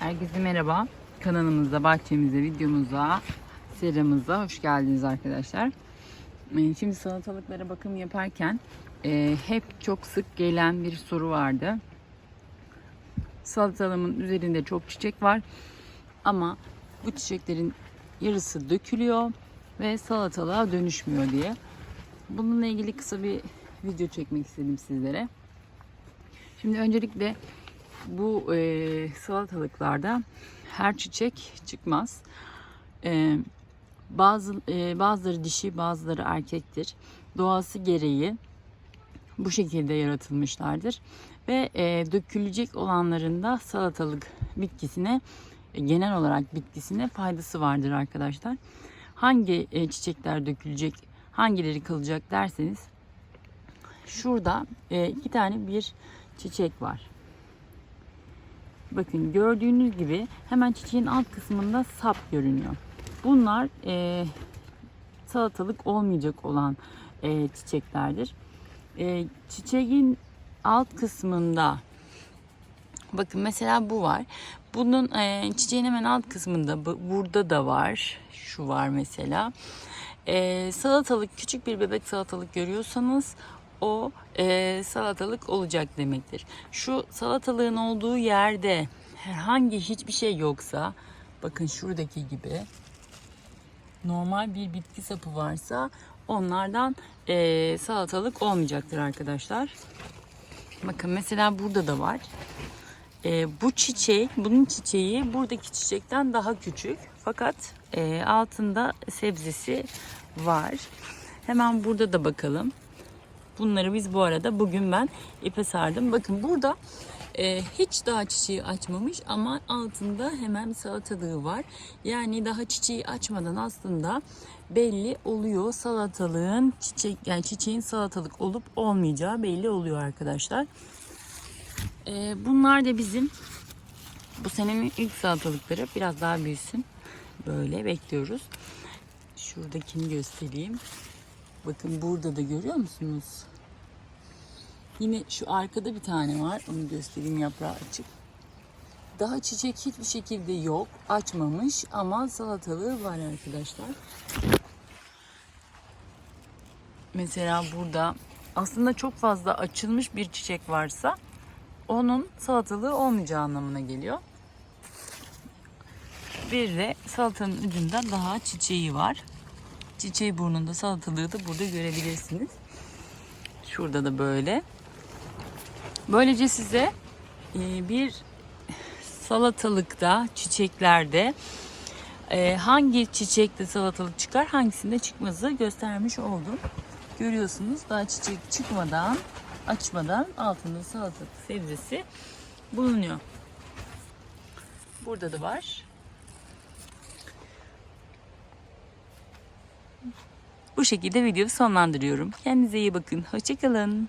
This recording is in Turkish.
Herkese merhaba. Kanalımıza, bahçemize, videomuza, seramıza hoş geldiniz arkadaşlar. Ee, Şimdi salatalıklara bakım yaparken e, hep çok sık gelen bir soru vardı. Salatalığımın üzerinde çok çiçek var ama bu çiçeklerin yarısı dökülüyor ve salatalığa dönüşmüyor diye. Bununla ilgili kısa bir video çekmek istedim sizlere. Şimdi öncelikle bu e, salatalıklarda her çiçek çıkmaz. E, bazı e, bazıları dişi, bazıları erkektir. Doğası gereği bu şekilde yaratılmışlardır ve e, dökülecek olanlarında salatalık bitkisine e, genel olarak bitkisine faydası vardır arkadaşlar. Hangi e, çiçekler dökülecek, hangileri kalacak derseniz şurada e, iki tane bir çiçek var. Bakın gördüğünüz gibi hemen çiçeğin alt kısmında sap görünüyor. Bunlar e, salatalık olmayacak olan e, çiçeklerdir. E, çiçeğin alt kısmında bakın mesela bu var. Bunun e, çiçeğin hemen alt kısmında bu- burada da var. Şu var mesela. E, salatalık küçük bir bebek salatalık görüyorsanız o e, salatalık olacak demektir. Şu salatalığın olduğu yerde herhangi hiçbir şey yoksa bakın şuradaki gibi normal bir bitki sapı varsa onlardan e, salatalık olmayacaktır arkadaşlar. Bakın mesela burada da var. E, bu çiçeği, bunun çiçeği buradaki çiçekten daha küçük. Fakat e, altında sebzesi var. Hemen burada da bakalım. Bunları biz bu arada bugün ben ipe sardım. Bakın burada e, hiç daha çiçeği açmamış ama altında hemen salatalığı var. Yani daha çiçeği açmadan aslında belli oluyor salatalığın çiçek yani çiçeğin salatalık olup olmayacağı belli oluyor arkadaşlar. E, bunlar da bizim bu senenin ilk salatalıkları biraz daha büyüsün. Böyle bekliyoruz. Şuradakini göstereyim. Bakın burada da görüyor musunuz? Yine şu arkada bir tane var. Onu göstereyim yaprağı açık. Daha çiçek hiçbir şekilde yok. Açmamış ama salatalığı var arkadaşlar. Mesela burada aslında çok fazla açılmış bir çiçek varsa onun salatalığı olmayacağı anlamına geliyor. Bir de salatanın ucunda daha çiçeği var. Çiçeği burnunda salatalığı da burada görebilirsiniz. Şurada da böyle. Böylece size e, bir salatalıkta, çiçeklerde e, hangi çiçekte salatalık çıkar, hangisinde çıkmazı göstermiş oldum. Görüyorsunuz daha çiçek çıkmadan, açmadan altında salatalık sebzesi bulunuyor. Burada da var. Bu şekilde videoyu sonlandırıyorum. Kendinize iyi bakın. Hoşçakalın.